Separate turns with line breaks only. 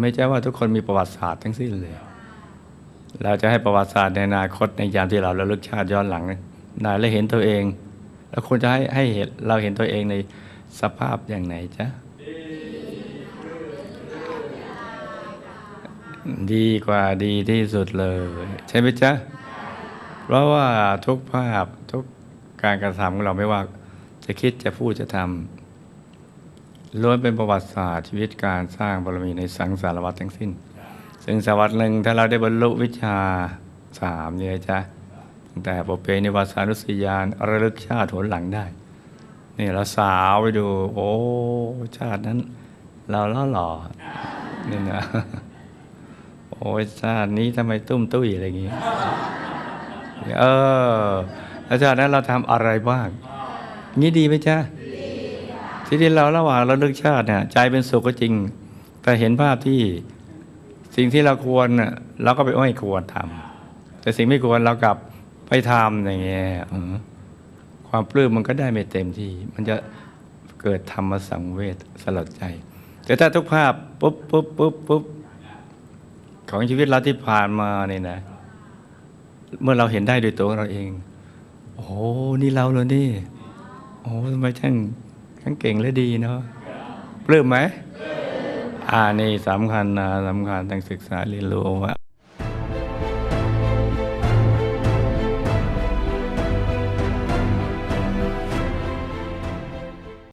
ไม่ใช่ว่าทุกคนมีประวัติศาสตร์ทั้งสิ้นเลย เราจะให้ประวัติศาสตร์ในอนาคตในยามที่เราระลึกชาติย้อนหลังนายและเห็นตัวเอง แล้วควรจะให้ให้เห็นเราเห็นตัวเองในสภาพอย่างไหนจ๊ะดีกว่าดีที่สุดเลย ใช่ไหมจ๊ะ เพราะว่าทุกภาพทุกการกระทำของเราไม่ว่าจะคิดจะพูดจะทำ ล้วนเป็นประวัติศาสตร์ชีวิตการสร้างบารมีในสังสารวัฏทั้งสิ้น ซึ่งสวัสดหนึ่งถ้าเราได้บรรลุวิชาสามเนี่ยจ๊ะตั้งแต่ปเปนิวาสานุสยานระลึกชาติผลหลังได้ นี่เราสาวไปดู โอ้ชาตินั้น เราล่อหล่อนี่นะโอ้ชาตินี้ทำไมตุ้มตุ้ยอะไรอย่างงี้เออแล้วชาตินั้นเราทำอะไรบ้างงี้ดีไหมจ๊ะ ทีนี้เราระหว่างเราเลือกชาติเนี่ยใจเป็นสุขก็จริง แต่เห็นภาพที่สิ่งที่เราควรน่ะเราก็ไปไม่ควรทำแต่สิ่งไม่ควรเรากลับไปทำอย่างเงี้ยความปลื้มมันก็ได้ไม่เต็มที่ มันจะเกิดธรรมสังเวชสลดใจ แต่ถ้าทุกภาพปุ๊บปุ๊บปุ๊บปุ๊บของชีวิตเราที่ผ่านมาเนี่ยนะ เมื่อเราเห็นได้ด้วยตัวของเราเอง โอ้โหนี่เราเลยนี่ โอ้ทำไมช่าง ทั้งเก่งและดีเนาะปลื้มไหมอ่านี่สำคัญนะสำคัญต้องศึกษาเรียนรู้ว่า